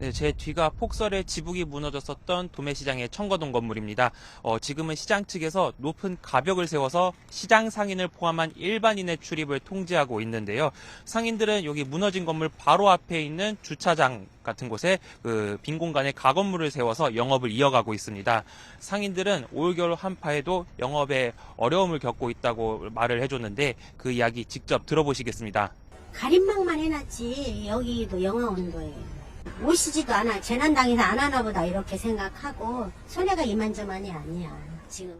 네, 제 뒤가 폭설에 지붕이 무너졌었던 도매시장의 청거동 건물입니다. 어, 지금은 시장 측에서 높은 가벽을 세워서 시장 상인을 포함한 일반인의 출입을 통제하고 있는데요. 상인들은 여기 무너진 건물 바로 앞에 있는 주차장 같은 곳에 그 빈 공간에 가건물을 세워서 영업을 이어가고 있습니다. 상인들은 올겨울 한파에도 영업에 어려움을 겪고 있다고 말을 해줬는데 그 이야기 직접 들어보시겠습니다. 가림막만 해놨지 여기도 영하 온도예요. 오시지도 않아. 재난당해서 안 하나 보다 이렇게 생각하고 손해가 이만저만이 아니야. 지금.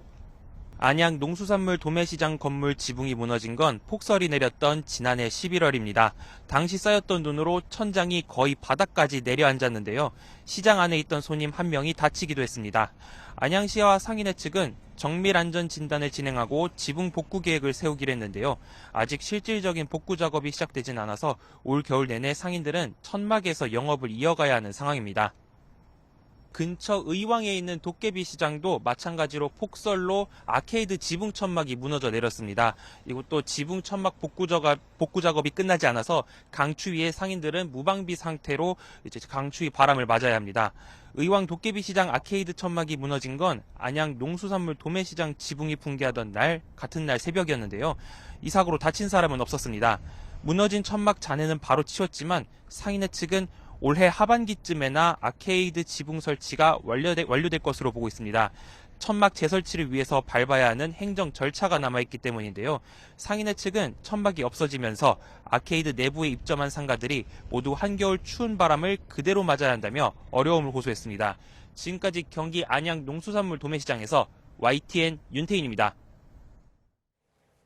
안양 농수산물 도매시장 건물 지붕이 무너진 건 폭설이 내렸던 지난해 11월입니다. 당시 쌓였던 눈으로 천장이 거의 바닥까지 내려앉았는데요. 시장 안에 있던 손님 한 명이 다치기도 했습니다. 안양시와 상인회 측은 정밀 안전 진단을 진행하고 지붕 복구 계획을 세우기로 했는데요. 아직 실질적인 복구 작업이 시작되진 않아서 올 겨울 내내 상인들은 천막에서 영업을 이어가야 하는 상황입니다. 근처 의왕에 있는 도깨비 시장도 마찬가지로 폭설로 아케이드 지붕 천막이 무너져 내렸습니다. 이것도 지붕 천막 복구 작업, 복구 작업이 끝나지 않아서 강추위에 상인들은 무방비 상태로 이제 강추위 바람을 맞아야 합니다. 의왕 도깨비 시장 아케이드 천막이 무너진 건 안양 농수산물 도매시장 지붕이 붕괴하던 날 같은 날 새벽이었는데요. 이 사고로 다친 사람은 없었습니다. 무너진 천막 잔해는 바로 치웠지만 상인회 측은 올해 하반기쯤에나 아케이드 지붕 설치가 완료되, 완료될 것으로 보고 있습니다. 천막 재설치를 위해서 밟아야 하는 행정 절차가 남아있기 때문인데요. 상인회 측은 천막이 없어지면서 아케이드 내부에 입점한 상가들이 모두 한겨울 추운 바람을 그대로 맞아야 한다며 어려움을 호소했습니다. 지금까지 경기 안양 농수산물 도매시장에서 YTN 윤태인입니다.